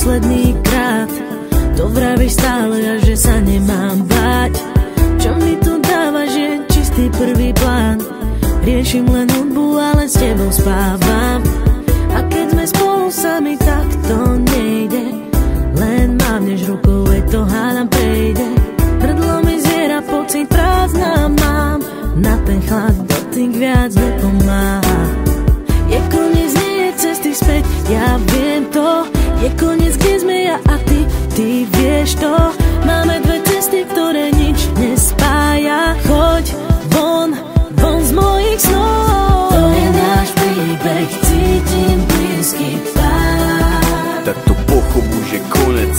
posledný krát. To vravíš stále a že sa nemám báť. Čo mi tu dáva, že čistý prvý plán. Riešim len hudbu, ale s tebou spávam. A keď sme spolu sami, tak to nejde. Len mávneš rukou, veď to hádam prejde. Hrdlo mi zviera, pocit prázdna mám. Na ten chlad dotyk viac nepomáha. Je koniec, nie je cesty späť, ja viem to Je koniec, kde sme ja a ty, ty vieš to? Máme dve cesty, ktoré nič nespája. Choď von, von z mojich snov. To je náš príbeh, cítim blízky pár Tak to pochop už je konec